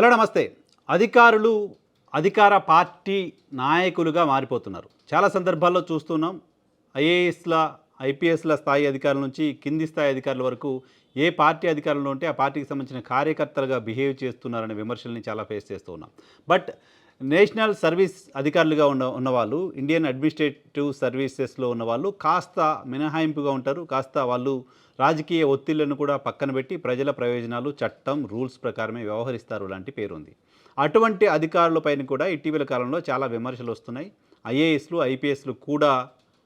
Hello నమస్తే. అధికారులు అధికార పార్టీ నాయకులుగా మారిపోతున్నారు. చాలా సందర్భాల్లో చూస్తున్నాం ఐఏఎస్ల ఐపీఎస్ల స్థాయి అధికారుల నుంచి కింది స్థాయి అధికారుల వరకు ఏ పార్టీ అధికారులు ఉంటే ఆ పార్టీకి సంబంధించిన కార్యకర్తలుగా బిహేవ్ చేస్తున్నారనే విమర్శల్ని చాలా ఫేస్ చేస్తూ ఉన్నాం. బట్ నేషనల్ సర్వీస్ అధికారులుగా ఉన్న ఉన్నవాళ్ళు ఇండియన్ అడ్మినిస్ట్రేటివ్ సర్వీసెస్లో ఉన్నవాళ్ళు కాస్త మినహాయింపుగా ఉంటారు. కాస్త వాళ్ళు రాజకీయ ఒత్తిళ్ళను కూడా పక్కన పెట్టి ప్రజల ప్రయోజనాలు చట్టం రూల్స్ ప్రకారమే వ్యవహరిస్తారు లాంటి పేరుంది. అటువంటి అధికారులపైన కూడా ఇటీవల కాలంలో చాలా విమర్శలు వస్తున్నాయి. ఐఏఎస్లు ఐపీఎస్లు కూడా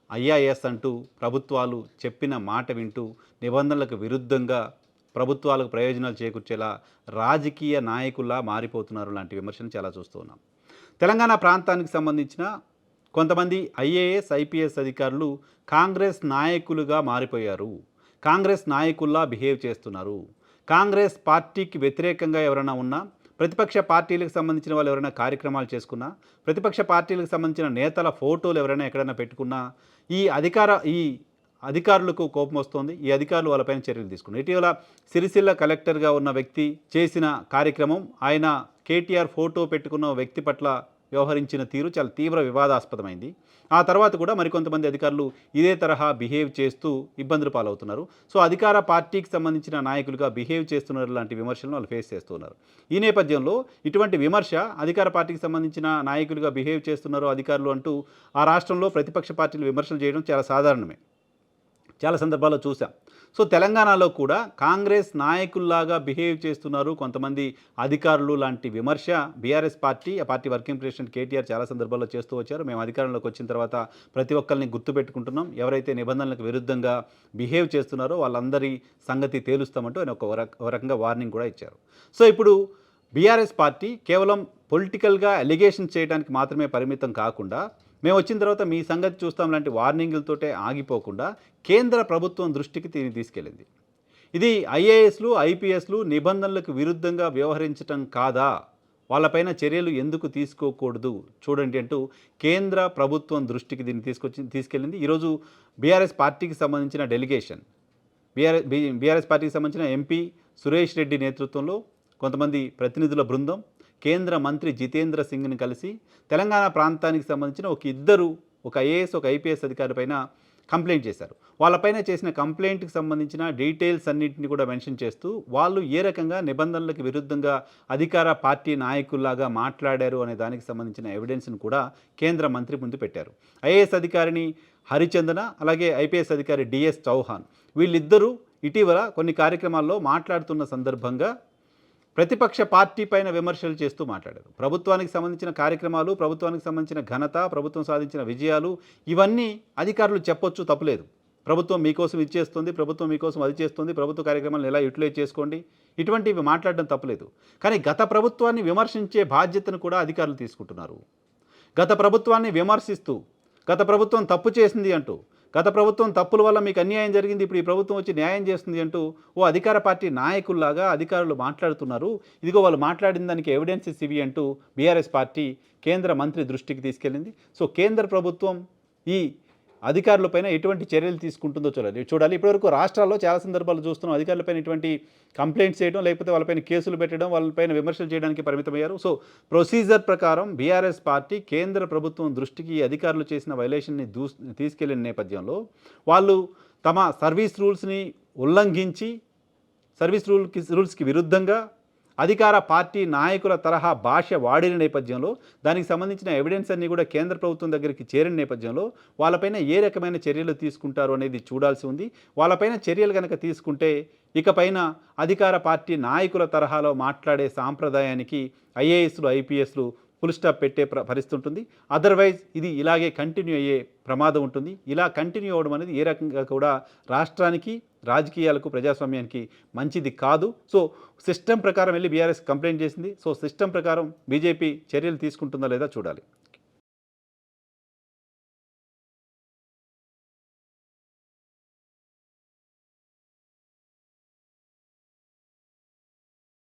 ఐఆర్ఎస్ అంటూ ప్రభుత్వాలు చెప్పిన మాట వింటూ నిబంధనలకు విరుద్ధంగా ప్రభుత్వాలకు ప్రయోజనాలు చేకూర్చేలా రాజకీయ నాయకుల్లా మారిపోతున్నారు లాంటి విమర్శలు చాలా చూస్తూ ఉన్నాం. తెలంగాణ ప్రాంతానికి సంబంధించిన కొంతమంది ఐఏఎస్ ఐపీఎస్ అధికారులు కాంగ్రెస్ నాయకులుగా మారిపోయారు. కాంగ్రెస్ నాయకుల్లా బిహేవ్ చేస్తున్నారు. కాంగ్రెస్ పార్టీకి వ్యతిరేకంగా ఎవరైనా ఉన్నా ప్రతిపక్ష పార్టీలకు సంబంధించిన వాళ్ళు ఎవరైనా కార్యక్రమాలు చేసుకున్నా ప్రతిపక్ష పార్టీలకు సంబంధించిన నేతల ఫోటోలు ఎవరైనా ఎక్కడైనా పెట్టుకున్నా ఈ అధికార ఈ అధికారులకు కోపం వస్తోంది. ఈ అధికారులు వాళ్ళపైన చర్యలు తీసుకున్నారు. ఇటీవల సిరిసిల్ల కలెక్టర్గా ఉన్న వ్యక్తి చేసిన కార్యక్రమం ఆయన కేటీఆర్ ఫోటో పెట్టుకున్న వ్యక్తి పట్ల వ్యవహరించిన తీరు చాలా తీవ్ర వివాదాస్పదమైంది. ఆ తర్వాత కూడా మరికొంతమంది అధికారులు ఇదే తరహా బిహేవ్ చేస్తూ ఇబ్బందులు పాలవుతున్నారు. సో అధికార పార్టీకి సంబంధించిన నాయకులుగా బిహేవ్ చేస్తున్నారు లాంటి విమర్శలను వాళ్ళు ఫేస్ చేస్తున్నారు. ఈ నేపథ్యంలో ఇటువంటి విమర్శ అధికార పార్టీకి సంబంధించిన నాయకులుగా బిహేవ్ చేస్తున్నారు అధికారులు అంటూ ఆ రాష్ట్రంలో ప్రతిపక్ష పార్టీలు విమర్శలు చేయడం చాలా సాధారణమే. చాలా సందర్భాల్లో చూసాం సో తెలంగాణలో కూడా కాంగ్రెస్ నాయకుల్లాగా బిహేవ్ చేస్తున్నారు కొంతమంది అధికారులు లాంటి విమర్శ బీఆర్ఎస్ పార్టీ ఆ పార్టీ వర్కింగ్ ప్రెసిడెంట్ కేటీఆర్ చాలా సందర్భాల్లో చేస్తూ వచ్చారు. మేము అధికారంలోకి వచ్చిన తర్వాత ప్రతి ఒక్కరిని గుర్తుపెట్టుకుంటున్నాం ఎవరైతే నిబంధనలకు విరుద్ధంగా బిహేవ్ చేస్తున్నారో వాళ్ళందరి సంగతి తేలుస్తామంటూ ఆయన ఒక రకంగా వార్నింగ్ కూడా ఇచ్చారు. సో ఇప్పుడు బీఆర్ఎస్ పార్టీ కేవలం పొలిటికల్గా ఎలిగేషన్ చేయడానికి మాత్రమే పరిమితం కాకుండా మేము వచ్చిన తర్వాత మీ సంగతి చూస్తాం లాంటి వార్నింగ్లతోటే ఆగిపోకుండా కేంద్ర ప్రభుత్వం దృష్టికి దీన్ని తీసుకెళ్ళింది. ఇది ఐఏఎస్లు ఐపీఎస్లు నిబంధనలకు విరుద్ధంగా వ్యవహరించటం కాదా? వాళ్ళపైన చర్యలు ఎందుకు తీసుకోకూడదు? చూడండి అంటూ కేంద్ర ప్రభుత్వం దృష్టికి దీన్ని తీసుకొచ్చి తీసుకెళ్ళింది. ఈరోజు బీఆర్ఎస్ పార్టీకి సంబంధించిన డెలిగేషన్. బీఆర్ బీఆర్ఎస్ పార్టీకి సంబంధించిన ఎంపీ సురేష్ రెడ్డి నేతృత్వంలో కొంతమంది ప్రతినిధుల బృందం కేంద్ర మంత్రి జితేంద్ర సింగ్ని కలిసి తెలంగాణ ప్రాంతానికి సంబంధించిన ఒక ఇద్దరు ఒక ఐఏఎస్ ఒక ఐపీఎస్ అధికారి పైన కంప్లైంట్ చేశారు. వాళ్ళపైన చేసిన కంప్లైంట్కి సంబంధించిన డీటెయిల్స్ అన్నింటిని కూడా మెన్షన్ చేస్తూ వాళ్ళు ఏ రకంగా నిబంధనలకు విరుద్ధంగా అధికార పార్టీ నాయకుల్లాగా మాట్లాడారు అనే దానికి సంబంధించిన ఎవిడెన్స్ను కూడా కేంద్ర మంత్రి ముందు పెట్టారు. ఐఏఎస్ అధికారిని హరిచందన అలాగే ఐపీఎస్ అధికారి డిఎస్ చౌహాన్ వీళ్ళిద్దరూ ఇటీవల కొన్ని కార్యక్రమాల్లో మాట్లాడుతున్న సందర్భంగా ప్రతిపక్ష పార్టీ పైన విమర్శలు చేస్తూ మాట్లాడారు. ప్రభుత్వానికి సంబంధించిన కార్యక్రమాలు ప్రభుత్వానికి సంబంధించిన ఘనత ప్రభుత్వం సాధించిన విజయాలు ఇవన్నీ అధికారులు చెప్పొచ్చు తప్పులేదు. ప్రభుత్వం మీకోసం ఇచ్చేస్తుంది ప్రభుత్వం మీకోసం అది చేస్తుంది ప్రభుత్వ కార్యక్రమాలను ఎలా యూటిలైజ్ చేసుకోండి ఇటువంటివి మాట్లాడడం తప్పులేదు. కానీ గత ప్రభుత్వాన్ని విమర్శించే బాధ్యతను కూడా అధికారులు తీసుకుంటున్నారు. గత ప్రభుత్వాన్ని విమర్శిస్తూ గత ప్రభుత్వం తప్పు చేసింది అంటూ గత ప్రభుత్వం తప్పుల వల్ల మీకు అన్యాయం జరిగింది ఇప్పుడు ఈ ప్రభుత్వం వచ్చి న్యాయం చేస్తుంది అంటూ ఓ అధికార పార్టీ నాయకుల్లాగా అధికారులు మాట్లాడుతున్నారు. ఇదిగో వాళ్ళు మాట్లాడిన దానికి ఎవిడెన్సెస్ ఇవి అంటూ బీఆర్ఎస్ పార్టీ కేంద్ర మంత్రి దృష్టికి తీసుకెళ్ళింది. సో కేంద్ర ప్రభుత్వం ఈ అధికారులపైన ఎటువంటి చర్యలు తీసుకుంటుందో చూడాలి. చూడాలి. ఇప్పటివరకు రాష్ట్రాల్లో చాలా సందర్భాలు చూస్తున్నాం అధికారులపైన ఎటువంటి కంప్లైంట్స్ చేయడం లేకపోతే వాళ్ళపైన కేసులు పెట్టడం వాళ్ళపైన విమర్శలు చేయడానికి పరిమితమయ్యారు. సో ప్రొసీజర్ ప్రకారం బీఆర్ఎస్ పార్టీ కేంద్ర ప్రభుత్వం దృష్టికి అధికారులు చేసిన వైలేషన్ని దూ తీసుకెళ్ళిన నేపథ్యంలో వాళ్ళు తమ సర్వీస్ రూల్స్ని ఉల్లంఘించి సర్వీస్ రూల్కి రూల్స్కి విరుద్ధంగా అధికార పార్టీ నాయకుల తరహా భాష వాడిన నేపథ్యంలో దానికి సంబంధించిన ఎవిడెన్స్ అన్నీ కూడా కేంద్ర ప్రభుత్వం దగ్గరికి చేరిన నేపథ్యంలో వాళ్ళపైన ఏ రకమైన చర్యలు తీసుకుంటారు అనేది చూడాల్సి ఉంది. వాళ్ళపైన చర్యలు కనుక తీసుకుంటే ఇకపైన అధికార పార్టీ నాయకుల తరహాలో మాట్లాడే సాంప్రదాయానికి ఐఏఎస్లు ఐపీఎస్లు ఫుల్ స్టాప్ పెట్టే పరిస్థితి ఉంటుంది అదర్వైజ్ ఇది ఇలాగే కంటిన్యూ అయ్యే ప్రమాదం ఉంటుంది. ఇలా కంటిన్యూ అవ్వడం అనేది ఏ రకంగా కూడా రాష్ట్రానికి రాజకీయాలకు ప్రజాస్వామ్యానికి మంచిది కాదు. సో సిస్టమ్ ప్రకారం వెళ్ళి బీఆర్ఎస్ కంప్లైంట్ చేసింది. సో సిస్టమ్ ప్రకారం బీజేపీ చర్యలు తీసుకుంటుందా లేదా చూడాలి.